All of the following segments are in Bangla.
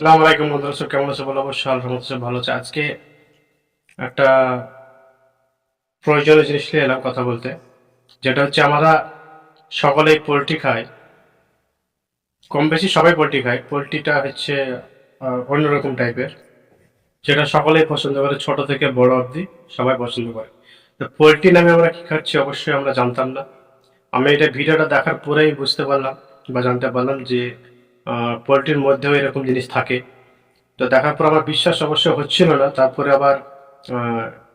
সালাম আলাইকুম সব কেমন আছে বলো, অবশ্যই আলহামদুলিল্লাহ ভালো আছে। আজকে একটা প্রয়োজনীয় জিনিস নিয়ে এলাম কথা বলতে, যেটা হচ্ছে আমরা সকলেই পোলট্রি খাই, কম বেশি সবাই পোলট্রি খায়। পোলট্রিটা হচ্ছে অন্যরকম টাইপের, যেটা সকলেই পছন্দ করে, ছোট থেকে বড় অবধি সবাই পছন্দ করে। তো পোলট্রি নামে আমরা কি খাচ্ছি অবশ্যই আমরা জানতাম না। আমি এটা ভিডিওটা দেখার পরেই বুঝতে পারলাম বা জানতে পারলাম যে পোলট্রির মধ্যেও এরকম জিনিস থাকে। তো দেখার পর আমার বিশ্বাস অবশ্য হচ্ছিল না, তারপরে আবার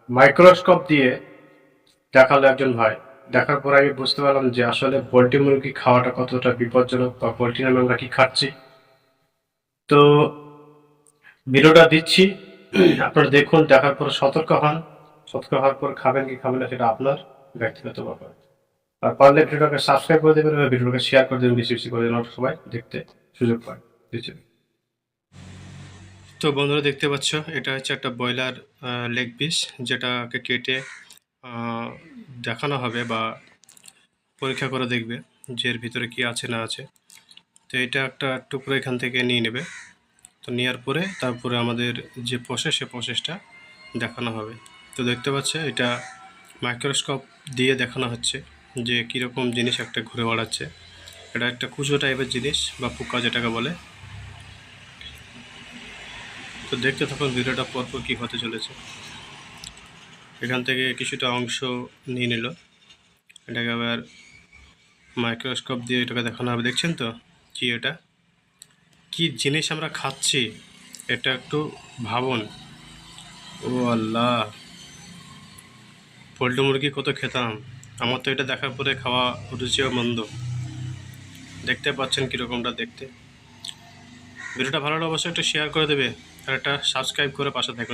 মাইক্রোস্কোপ দিয়ে দেখাল একজন ভাই। দেখার পর আমি বুঝতে পারলাম যে আসলে পোলট্রি মুরগি খাওয়াটা কতটা বিপজ্জনক বা পোলট্রি নামে আমরা কি খাচ্ছি। তো ভিডিওটা দিচ্ছি, আপনারা দেখুন, দেখার পর সতর্ক হন। সতর্ক হওয়ার পর খাবেন কি খাবেন না সেটা আপনার ব্যক্তিগত ব্যাপার। আর পারলে ভিডিওটাকে সাবস্ক্রাইব করে দেবেন এবং ভিডিওটাকে শেয়ার করে দেবেন বেশি বেশি করে যেন সবাই দেখতে সুযোগ পায়। দিচ্ছি তো বন্ধুরা দেখতে পাচ্ছ, এটা হচ্ছে একটা ব্রয়লার লেগ পিস যেটাকে কেটে দেখানো হবে বা পরীক্ষা করে দেখবে যে এর ভিতরে কি আছে না আছে। তো এটা একটা টুকরো এখান থেকে নিয়ে নেবে। তো নেওয়ার পরে তারপরে আমাদের যে প্রসেস সে প্রসেসটা দেখানো হবে। তো দেখতে পাচ্ছে, এটা মাইক্রোস্কোপ দিয়ে দেখানো হচ্ছে। যে কীরকম জিনিস একটা ঘুরে বেড়াচ্ছে, এটা একটা কুচো টাইপের জিনিস বা পোকা যেটাকে বলে। তো দেখতে থাকুন ভিডিওটা পরপর কী হতে চলেছে। এখান থেকে কিছুটা অংশ নিয়ে নিল। এটাকে আবার মাইক্রোস্কোপ দিয়ে এটাকে দেখানো হবে। দেখছেন তো কি এটা? কি জিনিস আমরা খাচ্ছি? এটা একটু ভাবুন। ও আল্লাহ। পোলট্রি মুরগি কত খেতাম। আমার তো এটা দেখার পরে খাওয়া রুচিও মন্দ। দেখতে পাচ্ছেন কীরকমটা দেখতে। ভিডিওটা ভালো লাগলে অবশ্যই একটু শেয়ার করে দেবে। আর একটা সাবস্ক্রাইব করে পাশে থাকুন।